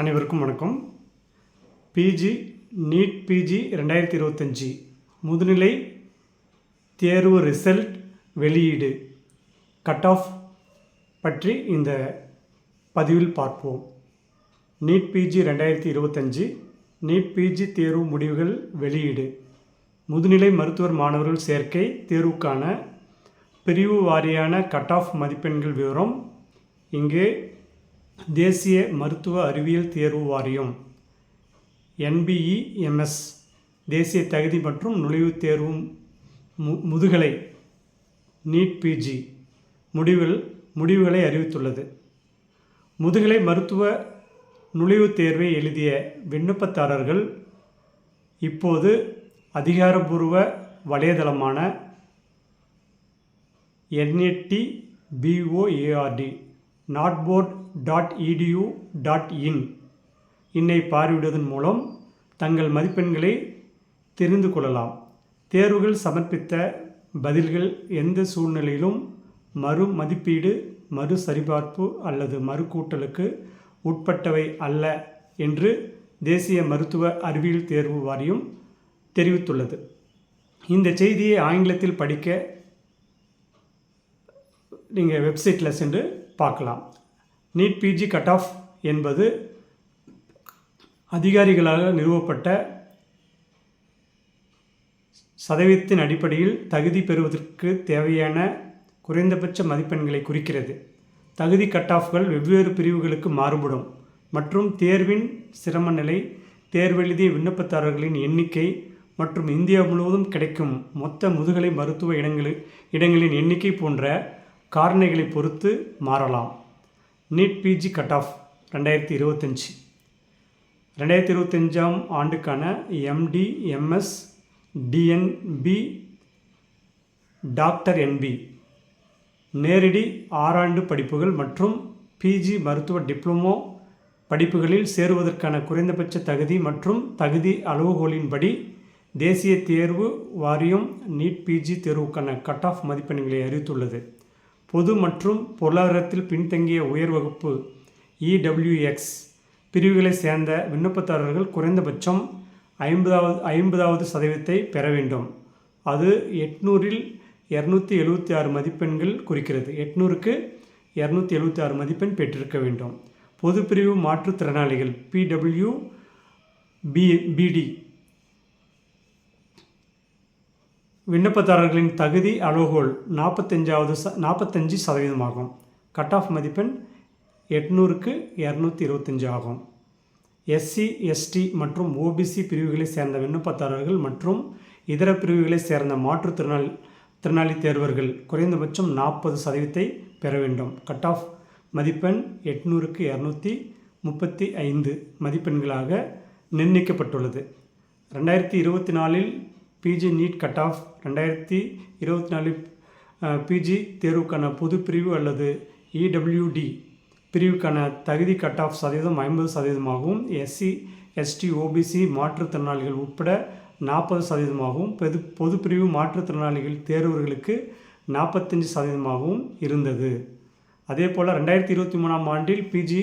அனைவருக்கும் வணக்கம். PG NEET PG ரெண்டாயிரத்தி இருபத்தஞ்சி. முதுநிலை தேர்வு ரிசல்ட் வெளியீடு. கட் ஆஃப் பற்றி இந்த பதிவில் பார்ப்போம். நீட் பிஜி ரெண்டாயிரத்தி இருபத்தஞ்சி நீட் பிஜி தேர்வு முடிவுகள் வெளியீடு. முதுநிலை மருத்துவர் மாணவர்கள் சேர்க்கை தேர்வுக்கான பிரிவு வாரியான கட் ஆஃப் மதிப்பெண்கள் விவரம் இங்கே தேசிய மருத்துவ அறிவியல் தேர்வு வாரியம் என்பிஇஎம்எஸ் தேசிய தகுதி மற்றும் நுழைவுத் தேர்வு மு முதுகலை நீட் பிஜி முடிவில் முடிவுகளை அறிவித்துள்ளது. முதுகலை மருத்துவ நுழைவுத் தேர்வை எழுதிய விண்ணப்பதாரர்கள் இப்போது அதிகாரபூர்வ வலைதளமான N A T B O A R D natboard dot edu dot in இன்னை பார்வையிடுவதன் மூலம் தங்கள் மதிப்பெண்களை தெரிந்து கொள்ளலாம். தேர்வுகள் சமர்ப்பித்த பதில்கள் எந்த சூழ்நிலையிலும் மறு மதிப்பீடு மறு சரிபார்ப்பு அல்லது மறுகூட்டலுக்கு உட்பட்டவை அல்ல என்று தேசிய மருத்துவ அறிவியல் தேர்வு வாரியம் தெரிவித்துள்ளது. இந்த செய்தியை ஆங்கிலத்தில் படிக்க நீங்கள் வெப்சைட்டில் சென்று பார்க்கலாம். நீட் பிஜி கட் ஆஃப் என்பது அதிகாரிகளால் நிறுவப்பட்ட சதவீதத்தின் அடிப்படையில் தகுதி பெறுவதற்கு தேவையான குறைந்தபட்ச மதிப்பெண்களை குறிக்கிறது. தகுதி கட் ஆஃப்கள் வெவ்வேறு பிரிவுகளுக்கு மாறுபடும் மற்றும் தேர்வின் சிரம நிலை தேர்வெழுதிய விண்ணப்பதாரர்களின் எண்ணிக்கை மற்றும் இந்தியா முழுவதும் கிடைக்கும் மொத்த முதுகலை மருத்துவ இடங்களில் இடங்களின் எண்ணிக்கை போன்ற காரணிகளை பொறுத்து மாறலாம். நீட் பிஜி கட் ஆஃப் ரெண்டாயிரத்தி இருபத்தஞ்சி. ரெண்டாயிரத்தி இருபத்தஞ்சாம் ஆண்டுக்கான MD MS DNB doctor NB நேரடி ஆறாண்டு படிப்புகள் மற்றும் பிஜி மருத்துவ டிப்ளமோ படிப்புகளில் சேருவதற்கான குறைந்தபட்ச தகுதி மற்றும் தகுதி அளவுகோலின்படி தேசிய தேர்வு வாரியம் நீட் பிஜி தேர்வுக்கான கட் ஆஃப் மதிப்பெண்களை அறிவித்துள்ளது. பொது மற்றும் பொருளாதாரத்தில் பின்தங்கிய உயர் வகுப்பு இடபிள்யூஎக்ஸ் பிரிவுகளை சேர்ந்த விண்ணப்பதாரர்கள் குறைந்தபட்சம் ஐம்பதாவது ஐம்பதாவது சதவீதத்தை பெற வேண்டும். அது எட்நூறில் இரநூத்தி எழுபத்தி ஆறு மதிப்பெண்கள் குறிக்கிறது. எட்நூறுக்கு இரநூத்தி எழுபத்தி ஆறு மதிப்பெண் பெற்றிருக்க வேண்டும். பொது பிரிவு மாற்றுத்திறனாளிகள் பிடபிள்யூ பி பிடி விண்ணப்பதாரர்களின் தகுதி அளவுகோல் நாற்பத்தஞ்சாவது ச நாற்பத்தஞ்சு சதவீதமாகும். கட் ஆஃப் மதிப்பெண் எட்நூறுக்கு இரநூத்தி இருபத்தஞ்சு ஆகும் எஸ்சி எஸ்டி மற்றும் ஓபிசி பிரிவுகளை சேர்ந்த விண்ணப்பதாரர்கள் மற்றும் இதர பிரிவுகளை சேர்ந்த மாற்றுத்திறனாளி திறனாளி தேர்வர்கள் குறைந்தபட்சம் நாற்பது சதவீதத்தை பெற வேண்டும். கட் ஆஃப் மதிப்பெண் எட்நூறுக்கு இரநூத்தி முப்பத்தி ஐந்து மதிப்பெண்களாக நிர்ணயிக்கப்பட்டுள்ளது. ரெண்டாயிரத்தி இருபத்தி நாலில் பிஜி நீட் கட் ஆஃப் ரெண்டாயிரத்தி இருபத்தி நாலு பிஜி தேர்வுக்கான பொது பிரிவு அல்லது இடபிள்யூடி பிரிவுக்கான தகுதி கட் ஆஃப் சதவீதம் ஐம்பது சதவீதமாகவும் எஸ்சி எஸ்டி ஓபிசி மாற்றுத்திறனாளிகள் உட்பட நாற்பது சதவீதமாகவும் பொது பொது பிரிவு மாற்றுத்திறனாளிகள் தேர்வர்களுக்கு நாற்பத்தஞ்சு சதவீதமாகவும் இருந்தது. அதே போல் ரெண்டாயிரத்தி இருபத்தி மூணாம் ஆண்டில் PG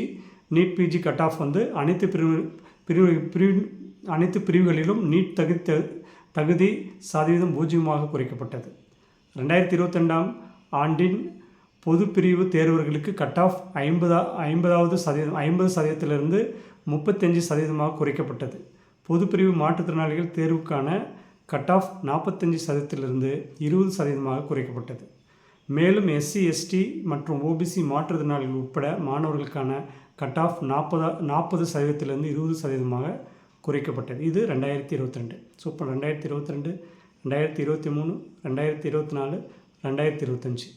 NEET PG cut off வந்து அனைத்து பிரிவு பிரிவு பிரிவு அனைத்து பிரிவுகளிலும் நீட் தகுதி தகுதி சதவீதம் பூஜ்ஜியமாக குறைக்கப்பட்டது. ரெண்டாயிரத்தி இருபத்தெண்டாம் ஆண்டின் பொது பிரிவு தேர்வர்களுக்கு கட் ஆஃப் ஐம்பதா ஐம்பதாவது சதவீதம் ஐம்பது சதவீதத்திலிருந்து முப்பத்தஞ்சு சதவீதமாக குறைக்கப்பட்டது. பொது பிரிவு மாற்றுத்திறனாளிகள் தேர்வுக்கான கட் ஆஃப் நாற்பத்தஞ்சு சதவீதத்திலிருந்து இருபது சதவீதமாக குறைக்கப்பட்டது. மேலும் எஸ்சி எஸ்டி மற்றும் ஓபிசி மாற்றுத்திறனாளிகள் உட்பட மாணவர்களுக்கான கட் ஆஃப் நாற்பதா நாற்பது சதவீதத்திலிருந்து இருபது சதவீதமாக குறைக்கப்பட்டது. இது ரெண்டாயிரத்தி இருபத்தி ரெண்டு. ஸோ இப்போ ரெண்டாயிரத்தி இருபத்தி ரெண்டு ரெண்டாயிரத்தி இருபத்தி மூணு ரெண்டாயிரத்தி இருபத்தி நாலு ரெண்டாயிரத்தி இருபத்தஞ்சி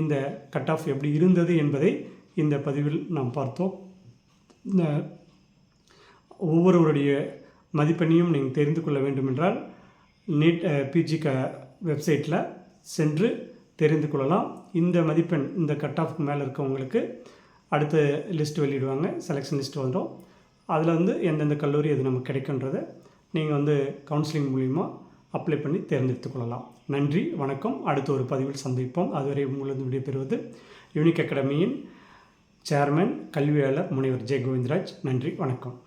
இந்த கட் ஆஃப் எப்படி இருந்தது என்பதை இந்த பதிவில் நாம் பார்த்தோம். இந்த ஒவ்வொருவருடைய மதிப்பெண்ணையும் நீங்கள் தெரிந்து கொள்ள வேண்டுமென்றால் நீட் பிஜி க வெப்சைட்டில் சென்று தெரிந்து கொள்ளலாம். இந்த மதிப்பெண் இந்த கட் ஆஃப்க்கு மேலே இருக்கவங்களுக்கு அடுத்த லிஸ்ட் வெளியிடுவாங்க. செலெக்ஷன் லிஸ்ட் வந்துடும். அதில் வந்து எந்தெந்த கல்லூரி எது நமக்கு கிடைக்குன்றதை நீங்கள் வந்து கவுன்சிலிங் மூலிமா அப்ளை பண்ணி தேர்ந்தெடுத்து கொள்ளலாம் நன்றி வணக்கம். அடுத்த ஒரு பதிவில் சந்திப்போம். அதுவரை உங்களது விடைபெறுவது யூனிக் அகாடமியின் சேர்மன் கல்வியாளர் முனைவர் ஜெய கோவிந்தராஜ் நன்றி வணக்கம்.